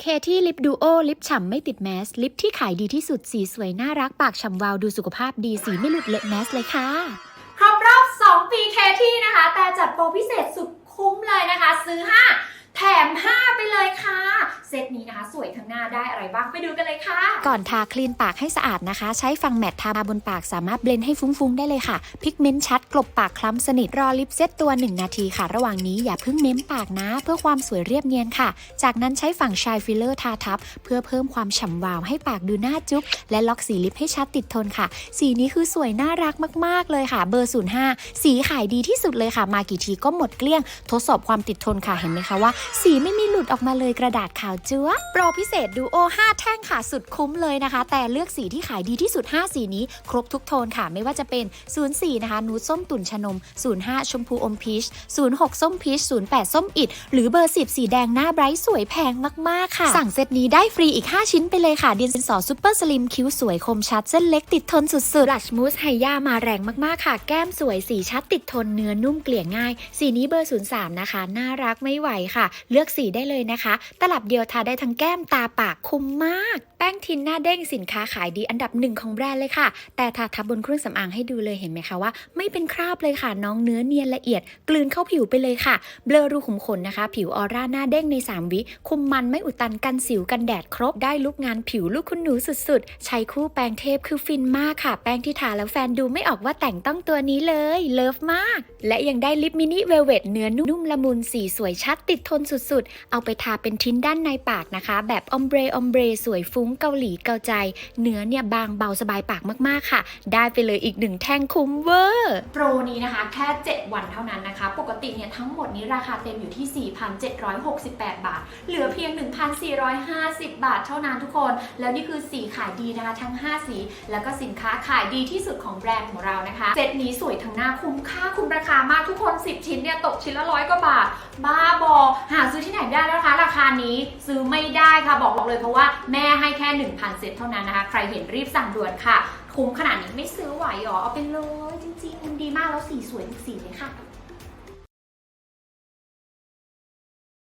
เคที่ลิปดูโอลิปฉ่ำไม่ติดแมส ลิปที่ขายดีที่สุดสีสวยน่ารักปากฉ่ำวาวดูสุขภาพดีสีไม่หลุดเลอะแมสเลยค่ะ ครบรอบ 2 ปีเคที่นะคะ แต่จัดโปรพิเศษสุดคุ้มเลยนะคะ ซื้อ 5 แถม 5 ไป เซตนี้นะคะ สวยทั้งหน้าได้อะไรบ้างไปดูกันเลยค่ะ ก่อนทาคลีนปากให้สะอาดนะคะ ใช้ฟังแมตทาบนปากสามารถเบลนด์ให้ฟุ้งๆได้เลยค่ะพิกเมนต์ชัดกลบปากคล้ำสนิทรอลิปเซตตัว 1 นาทีค่ะ ระหว่างนี้อย่าเพิ่งเม้มปากนะ เพื่อความสวยเรียบเนียนค่ะ จากนั้นใช้ฝั่งชายฟิลเลอร์ทาทับ เพื่อเพิ่มความฉ่ำวาวให้ปากดูน่าจุ๊บและล็อกสีลิปให้ชัดติดทนค่ะ สีนี้คือสวยน่ารักมากๆเลยค่ะ เบอร์ 05 สีขายดีที่สุดเลยค่ะ มากี่ทีก็หมดเกลี้ยง ทดสอบความติดทนค่ะเห็นไหมคะว่า สีไม่มีหลุดออกมาเลยกระดาษขาวจัวโปรพิเศษดูโอ 5 แท่งค่ะสุดคุ้มเลยนะคะ แต่เลือกสีที่ขายดีที่สุด 5 สีนี้ ครบทุกโทนค่ะ ไม่ว่าจะเป็น 04 นะคะ นูดส้มตุ่นชนม 05 ชมพูอมพีช 06 ส้มพีช 08 ส้มอิด หรือเบอร์ 10 สีแดงหน้าไบรท์สวยแพงมาก ๆ ค่ะ สั่งเซตนี้ได้ฟรีอีก 5 ชิ้นไปเลยค่ะดินสอซูเปอร์สลิมคิ้วสวยคมชัดเส้นเล็กติดทนสุดๆบลัชมูสไฮย่ามาแรงมากๆค่ะ แก้มสวยสีชัดติดทนเนื้อนุ่มเกลี่ยง่าย สีนี้เบอร์ 03 นะคะ น่ารักไม่ไหวค่ะ เลือกสีได้เลยนะคะ ตลับเดียวทาได้ทั้งแก้มตาปากคุ้มมาก แป้งทินหน้าเด้งสินค้าขายดีอันดับหนึ่งของแบรนด์เลยค่ะ แต่ทาทับบนเครื่องสำอางให้ดูเลยเห็นไหมคะว่า ไม่เป็นคราบเลยค่ะน้องเนื้อเนียนละเอียด กลืนเข้าผิวไปเลยค่ะ เบลอรูขุมขนนะคะ ผิวออร่าหน้าเด้งใน 3 วิคุมมันไม่อุดตันกันสิวกันแดดครบได้ลุกงานผิวลูกคุณหนูสุดๆ ใช้คู่แป้งเทพคือฟินมากค่ะ แป้งที่ทาแล้วแฟนดูไม่ออกว่าแต่งต้องตัวนี้เลยเลิฟมาก และยังได้ลิปมินิเวลเวตเนื้อนุ่มละมุนสีสวยชัดติดทนสุดๆ เอาไปทาเป็นทิ้นด้านในปากนะคะ แบบอมเบรอมเบรสวยฟุ้งเกาหลีเกาใจ เนื้อเนี่ยบางเบาสบายปากมากๆค่ะ ได้ไปเลยอีกหนึ่งแท่งคุ้มเวอร์โปรนี้นะคะแค่ 7 วันเท่านั้นนะคะ ปกติเนี่ยทั้งหมดนี้ราคาเต็มอยู่ที่ 4,768 บาท เหลือเพียง 1,450 บาทเท่านั้นทุกคน แล้วนี่คือสีขายดีนะคะทั้ง 5 สี แล้วก็สินค้าขายดีที่สุดของแบรนด์ของเรานะคะเซตนี้สวยทั้งหน้าคุ้มค่าคุ้มราคามากทุกคน 10 ชิ้นเนี่ยตกชิ้นละร้อยกว่าบาท บ้าบอหาซื้อที่ไหนได้แล้วคะราคานี้ซื้ื้อไม่ได้ค่ะบอกบอกเลยเพราะว่าแม่ให้แค่ 1,000 เซตเท่านั้นนะคะ ใครเห็นรีบสั่งด่วนค่ะ คุ้มขนาดนี้ไม่ซื้อไหวหรอเอาไปเลยจริงๆมันดีมากแล้วสีสวยทุกสีเลยค่ะ